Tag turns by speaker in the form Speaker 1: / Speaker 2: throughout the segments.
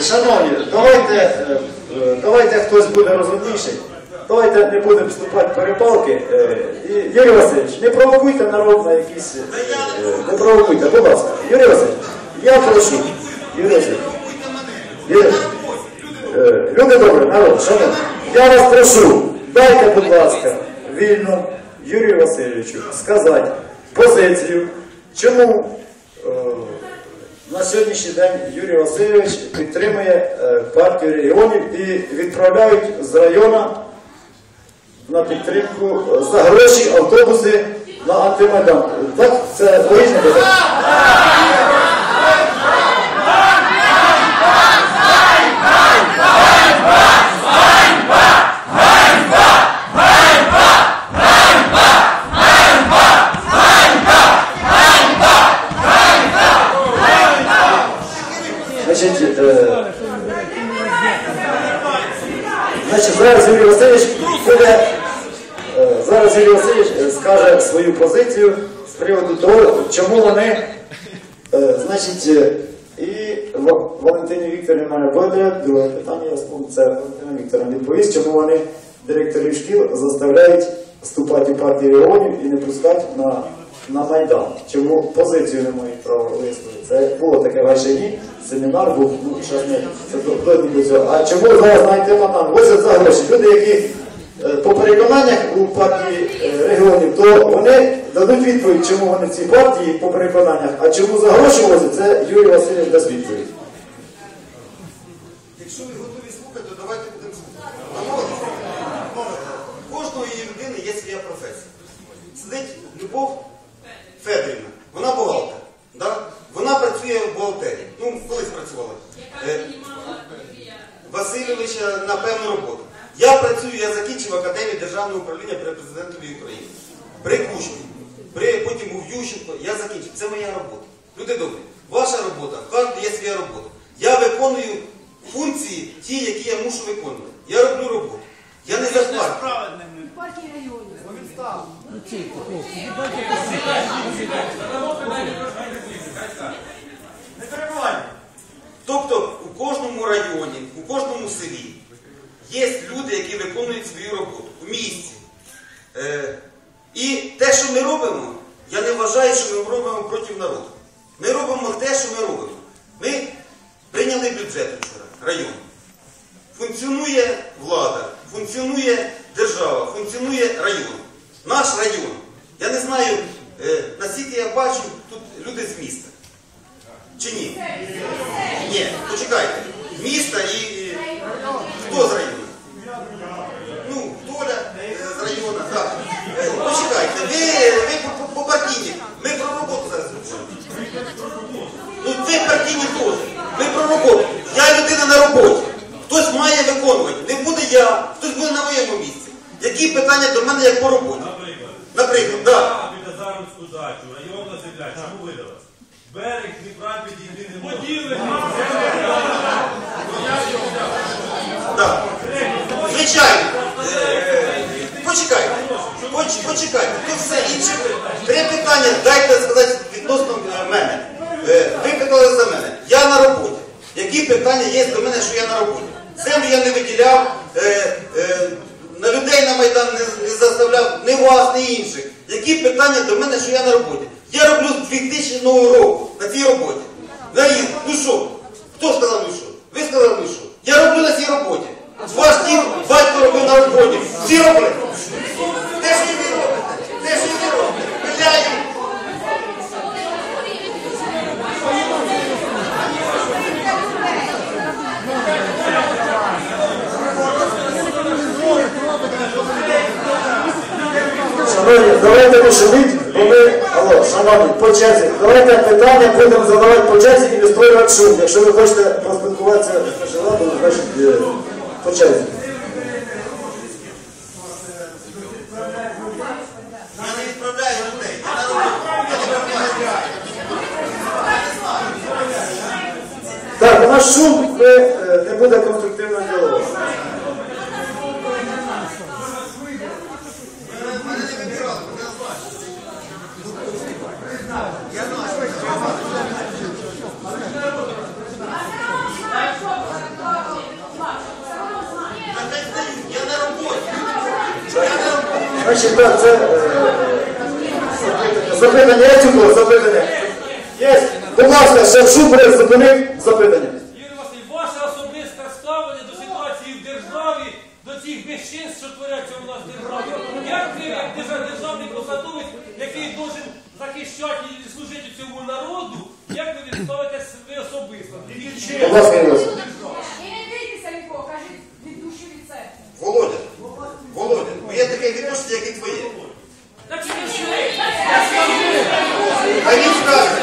Speaker 1: Шановні, давайте, е, е, давайте хтось буде розумніший. Давайте не будемо вступати в перепалки. Е, Юрій Васильович, не провокуйте народ на якісь. Не провокуйте, будь ласка. Юрій Васильович, я прошу. Юрій Васильович. Люди добрі, народ, шановні, я вас прошу, дайте, будь ласка, вільно Юрію Васильовичу сказати позицію, чому на сьогоднішній день Юрій Васильович підтримує е, партію регіонів і відправляють з району на підтримку е, за гроші автобуси на антимайдан. Так, це логічно буде? Значить, е, значить, зараз Юрій Васильович буде, е, зараз Юрій Васильович скаже свою позицію з приводу того, чому вони, е, значить, е, і Валентині Вікторівні в мене буде друге питання, я спомню, це Валентина Вікторівна відповість, чому вони директорів шкіл заставляють вступати в партію регіонів і не пускати на, на Майдан. Чому позицію не мають права висловити? Це було таке в Гайшині, семінар був, ну, зараз не це до- до цього. А чому зараз знаєте Майдан? Возять за гроші. Люди, які е, по переконаннях у партії е, регіонів, то вони дадуть відповідь, чому вони в цій партії по переконаннях, а чому за гроші возять, це Юрій Васильович дасть відповідь.
Speaker 2: Якщо ви готові слухати, то давайте будемо слухати. У кожної людини є своя професія. Сидить Любов Федорівна, вона бухгалтер. Да? Працює в бухгалтерії. Ну, колись працювала. Е, Васильовича на певну роботу. Я працюю, я закінчив Академію Державного управління при президентові України. При Кучмі. При, потім був Ющенко, я закінчив. Це моя робота. Люди добрі, ваша робота, в кожного є своя робота. Я виконую функції ті, які я мушу виконувати. Я роблю роботу. Я не зарплату.
Speaker 3: партії районів.
Speaker 2: Тобто у кожному районі, у кожному селі є люди, які виконують свою роботу у місті. Е, і те, що ми робимо, я не вважаю, що ми робимо проти народу. Ми робимо те, що ми робимо. Ми прийняли бюджет вчора, район. Функціонує влада, функціонує держава, функціонує район. Наш район. Я не знаю, е, наскільки я бачу, тут люди з міста. Чи ні? Ні, почекайте. Міста і, хто з району? Ну, Толя е, з району, так. Е, Почекайте, ви, ви по, по, по партійні. Ми про роботу зараз говоримо. Ну ви партійні теж. Ми про роботу. Я людина на роботі. Хтось має виконувати. Не буде я, хтось буде на моєму місці. Які питання до мене як по роботі?
Speaker 4: Наприклад,
Speaker 2: Наприклад, так.
Speaker 4: під Азаровську дачу, районна земля, чому видалась? Берег Дніпра підійти не може. Поділи
Speaker 2: Да. Звичайно. Е, Почекайте. Поч- Почекайте. Тут все інше. Три питання. Дайте сказати відносно е, мене. Е, Ви питали за мене. Я на роботі. Які питання є до мене, що я на роботі? Землю я не виділяв, е, на людей на Майдан не, заставляв, ні вас, ні інших. Які питання до мене, що я на роботі? Я роблю з 2000 року на цій роботі. Наїзд. Ну що? Хто сказав ну що? Ви сказали ну що? Я роблю на цій роботі. Ваш дід батько робив на роботі. Всі робили. Те, що ви робите. Те, що ви робите.
Speaker 1: Шуміть, бо ми, алло, шановні, по черзі, давайте питання будемо задавати по черзі і не створювати шум. Якщо ви хочете поспілкуватися з значить е, по черзі. Так, у нас шум, е, не буде конструктивного діалогу.
Speaker 2: Мене не вибирали, мене знаю. Я знаю.
Speaker 1: Значить, так, це е, запитання. Є цього запитання? Є. Будь ласка, Борис, зупинив запитання.
Speaker 3: Юрій Васильович, ваше особисте ставлення до ситуації в державі, до цих безчинств, що творяться у нас в державі. Як ви, як держав- державний посадовець, який должен захищати і служити цьому народу, як ви відставите себе особисто?
Speaker 1: Будь ласка, Юрій Васильович.
Speaker 5: І не бійтеся нікого, кажіть від душі від серця.
Speaker 2: Володя, Володя, моє таке відношення, як і твоє.
Speaker 3: Так що ви що?
Speaker 2: Він скаже.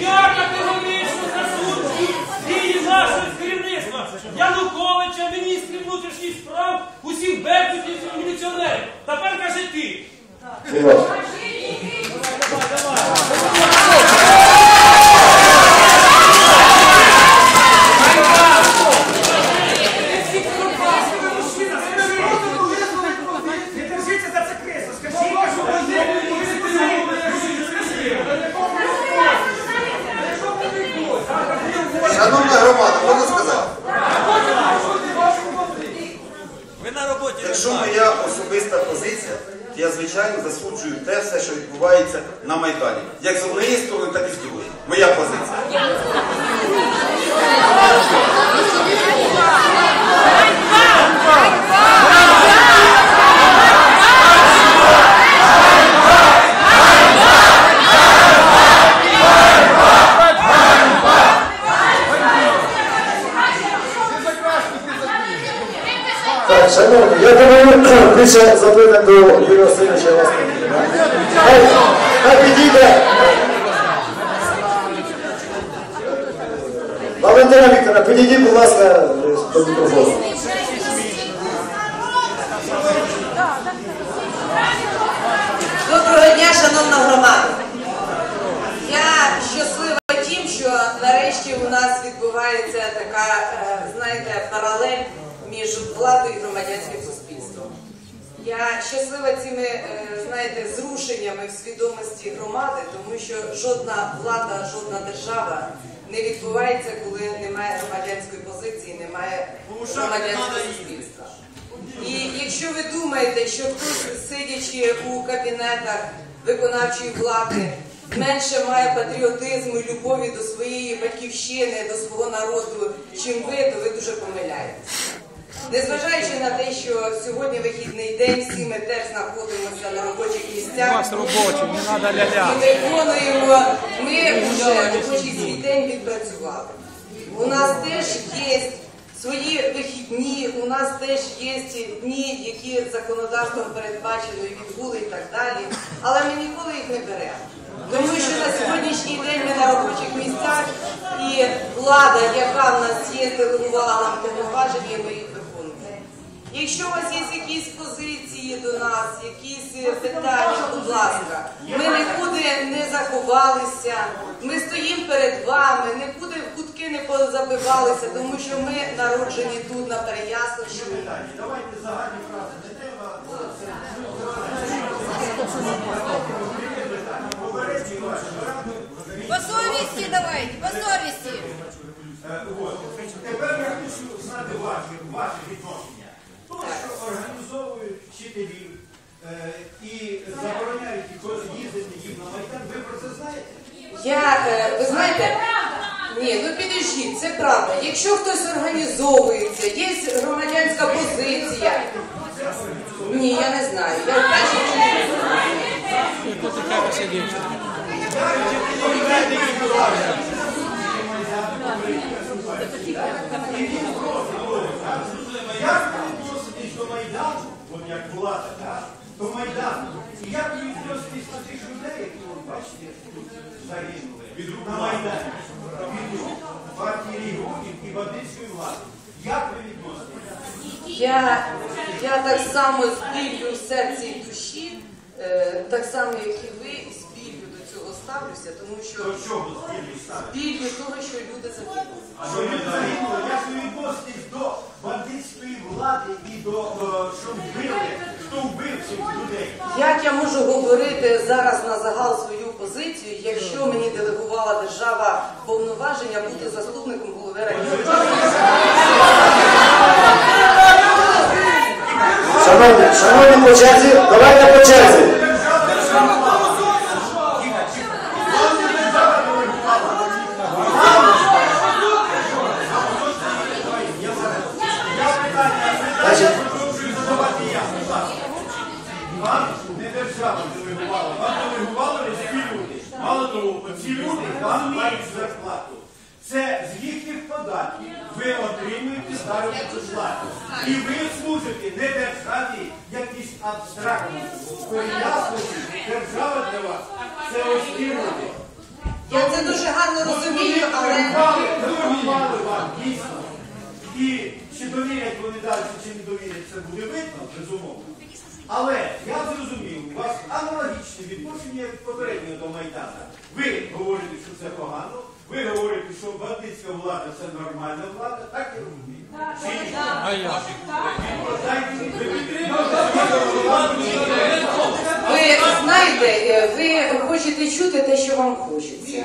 Speaker 3: Я категорично засуджую дії нашого керівництва Януковича, міністрів внутрішніх справ, усіх беркутів і міліціонерів. Тепер кажи ти.
Speaker 1: Юрій Васильович.
Speaker 6: Не держіться за це кресло, скажіть, що ви
Speaker 2: Шановна громада, можна сказати?
Speaker 3: Ви на роботі.
Speaker 2: Якщо моя особиста позиція, то я звичайно засуджую те все, що відбувається на Майдані. Як з однієї сторони, так і з другої. Моя позиція.
Speaker 1: Шановні, я думаю, більше запитань до Юрія Васильовича у вас не Хай, хай підійде. Валентина Вікторовна, підійдіть, будь ласка, до мікрофону.
Speaker 7: Доброго дня, шановна громада. Я щаслива тим, що нарешті у нас відбувається така, е, знаєте, паралель між владою і громадянським суспільством. Я щаслива цими, е, знаєте, зрушеннями в свідомості громади, тому що жодна влада, жодна держава не відбувається, коли немає громадянської позиції, немає громадянського суспільства. І якщо ви думаєте, що хтось, сидячи у кабінетах виконавчої влади, менше має патріотизму і любові до своєї батьківщини, до свого народу, чим ви, то ви дуже помиляєтесь. Незважаючи на те, що сьогодні вихідний день, всі ми теж знаходимося на робочих місцях. робочі, не треба ля-ля. І виконуємо, ми вже робочий свій день відпрацювали. У нас теж є свої вихідні, у нас теж є дні, які законодавством передбачено і відбули і так далі. Але ми ніколи їх не беремо. Тому що на сьогоднішній день ми на робочих місцях і влада, яка в нас є, делегувала нам повноваження, ми їх. Якщо у вас є якісь позиції до нас, якісь е, питання, будь ласка, ми нікуди не заховалися, ми стоїмо перед вами, нікуди в кутки не позабивалися, тому що ми народжені тут на Переяславщині.
Speaker 5: По совісті давайте, по совісті.
Speaker 6: Е. Тепер я хочу знати ваші, ваші відношення. Організовують вчителів е, і забороняють їздити їм на Майдан. Ви про це знаєте?
Speaker 7: Я, е, ви знаєте, ні, ну підождіть, це правда. Якщо хтось організовується, є громадянська позиція. Ні, я не знаю. Я вперше чую.
Speaker 6: Як до Майдану, от як влада, так? До Майдану. І як ви відноситесь до тих людей, які, от, бачите, тут загинули на Майдані? Від рук партії регіонів і бандитської влади. Як ви відноситесь?
Speaker 7: Я, я так само з в серці і душі, е, так само, як і ви, ставлюся, тому що
Speaker 6: До чого
Speaker 7: біллю того, що люди загинули.
Speaker 6: А що ви загинули? Як ви відноситесь до бандитської влади і до, е, що вбили, хто вбив цих людей?
Speaker 7: Як я можу говорити зараз на загал свою позицію, якщо мені делегувала держава повноваження бути заступником голови району?
Speaker 1: Шановні, шановні по черзі, давайте по черзі. Значить,
Speaker 6: Вам не держава делегувала, вам делегували людські люди. Мало того, ці люди вам мають зарплату. Це з їхніх податків ви отримуєте заробітну плату. І ви служите не державі, якісь абстрактні. Пояснюють, держава для вас це ось ті люди.
Speaker 7: Я це дуже гарно розумію, але
Speaker 6: телефонували вам, дійсно. І чи довірять вони далі, чи не довірять, це буде видно, безумовно. Але я зрозумів, у вас аналогічне відношення як попереднього до Майдана. Ви говорите, що це погано, ви говорите, що бандитська влада це нормальна влада, так і розумію. Ви
Speaker 7: знаєте, ви хочете чути те, що вам хочеться.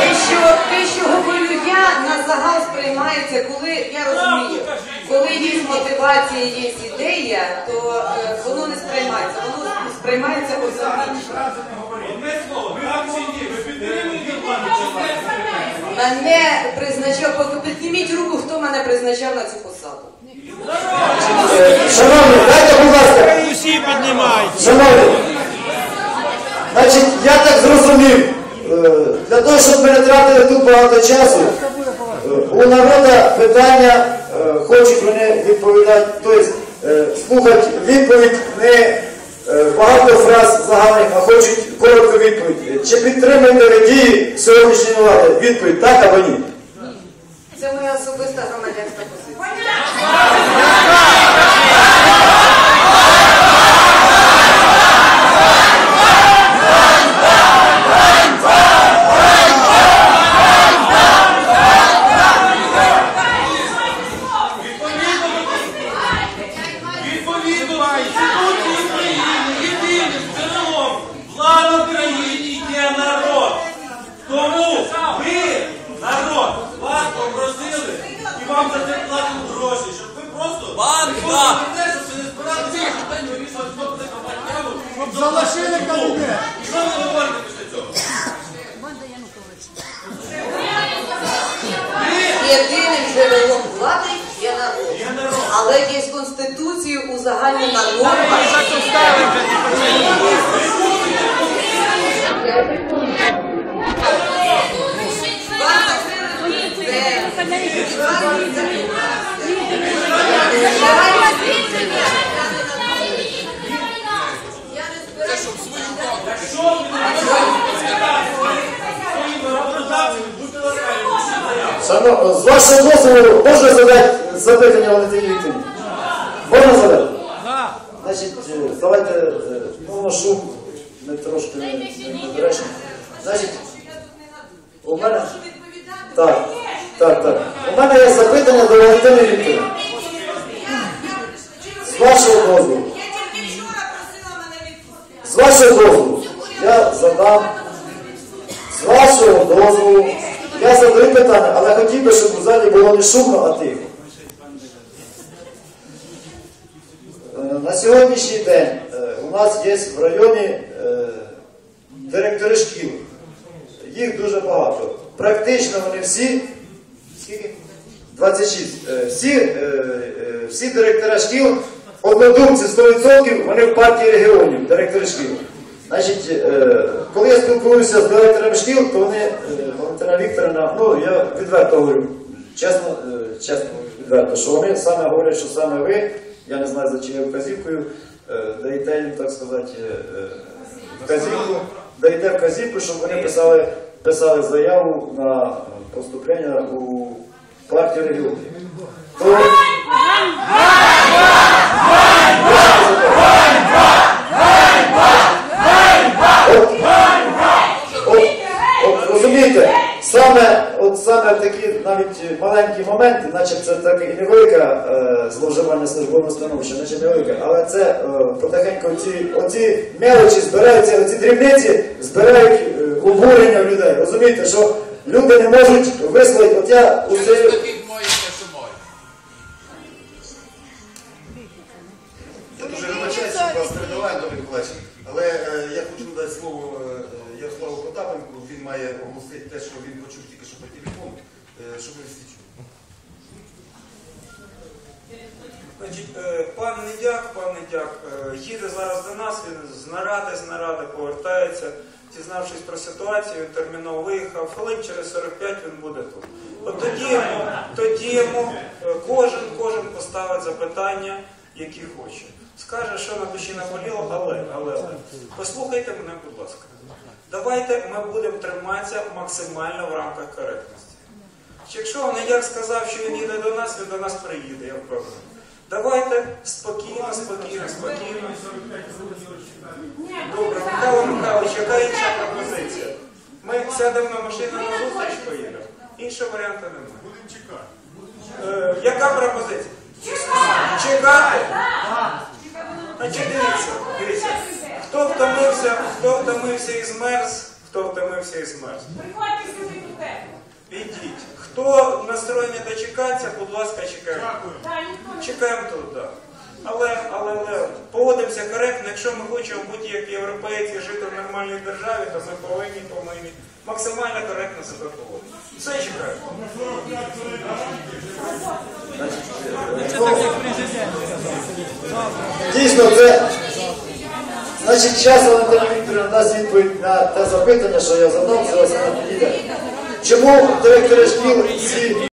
Speaker 7: Те, що, те, що говорю я, на загал сприймається, коли я розумію, коли є мотивація, є ідея, то е, воно не сприймається, воно сприймається
Speaker 6: говоріть.
Speaker 4: Одне слово, ви так чи ні? Ви підтримуєте?
Speaker 7: Мене призначав, підніміть руку, хто мене призначав на цю посаду.
Speaker 1: шановні, дайте, будь ласка.
Speaker 8: Усі піднімають.
Speaker 1: Шановні, значить, я так зрозумів, е, для того, щоб ми не тратили тут багато часу, е, у народу питання хочуть вони відповідати, тобто е, слухати відповідь не е, багато фраз загальних, а хочуть коротку відповідь. Чи підтримуєте ви дії сьогоднішньої влади? Відповідь так або ні?
Speaker 7: Це моя особиста громадянська позиція.
Speaker 3: Відповідно до Конституції України єдиним джерелом влади в країні є народ. Тому ви, народ, вас попросили і вам за це платимо гроші, щоб ви просто Банда! те, що ви не збиралися питання вирішувати, хто буде громадянам. Щоб залишили кабінет. Що ви говорите після цього?
Speaker 7: Єдиним джерелом влади є народ. Але є з Конституцією узагальнена норма.
Speaker 3: Ви своїми організаціями, будьте ласкаві, пишіть заяву.
Speaker 1: Шано- з вашого дозволу можна задати запитання Валентині Вікторівні? Можна задати? Значить, е, давайте е, ну, шум ми трошки недоречно. Значить, у мене. Так, так, так. У мене є запитання до Валентини Вікторівни. Вашого дозволу. З вашого дозволу. Я задам. З вашого дозволу. Я задаю питання, але хотів би, щоб у залі було не шумно, а тихо. Е, На сьогоднішній день е, у нас є в районі е, директори шкіл. Їх дуже багато. Практично вони всі. Скільки? 26. Е, Всі, всі директора шкіл, однодумці 100%, вони в партії регіонів, директори шкіл. Значить, е, коли я спілкуюся з директорами шкіл, то вони, е, Валентина Вікторовна, ну я відверто говорю, чесно, е, чесно відверто, що вони саме говорять, що саме ви, я не знаю за чиєю вказівкою, е, даєте їм, так сказати, вказівку, даєте вказівку, щоб вони писали, писали заяву на поступлення у партію регіонів. То- розумієте, саме, от саме такі навіть маленькі моменти, наче це так і невелика е, зловживання службового становища, наче невелика, але це е, потихеньку оці, оці мелочі збираються, оці дрібниці збирають е, обурення в людей. Розумієте, що люди не можуть висловити, от я у цей...
Speaker 2: Миколаївич. Але е, я хочу надати слово е, Ярославу Потапенку. Він має оголосити те, що він почув тільки що по телефону, е, щоб ви всі чули.
Speaker 8: Значить, е, пан Недяк, пан Недяк е, їде зараз до нас, він з наради, з наради повертається, дізнавшись про ситуацію, він терміново виїхав, хвилин через 45 він буде тут. От тоді йому, тоді йому е, кожен, кожен поставить запитання, які хоче. Скаже, що на душі наболіло, але, але, але. Послухайте мене, будь ласка. Давайте ми будемо триматися максимально в рамках коректності. Чи Якщо Недяк сказав, що він їде до нас, він до нас приїде, я впевнений. Давайте спокійно, спокійно, спокійно. Добре. Михайло Михайлович, яка інша пропозиція? Ми сядемо на машину на зустріч поїдемо. Іншого варіанту немає.
Speaker 4: Будемо чекати.
Speaker 8: Е, яка пропозиція? Чекати? Значить, дивіться, дивіться. Хто втомився, хто втомився і змерз, хто втомився і змерз.
Speaker 5: Приходьте сюди до тебе.
Speaker 8: Підіть. Хто настроєний дочекатися, будь ласка, чекаємо. Чекаємо тут, так. Але, але, але поводимося коректно. Якщо ми хочемо бути як європейці, жити в нормальній державі, то ми повинні, повинні максимально коректно себе поводити. Все чекаємо.
Speaker 1: Дійсно, це значить час Валентина Вікторівна дасть відповідь на те запитання, що я задав, це вас не. Чому директори шкіл всі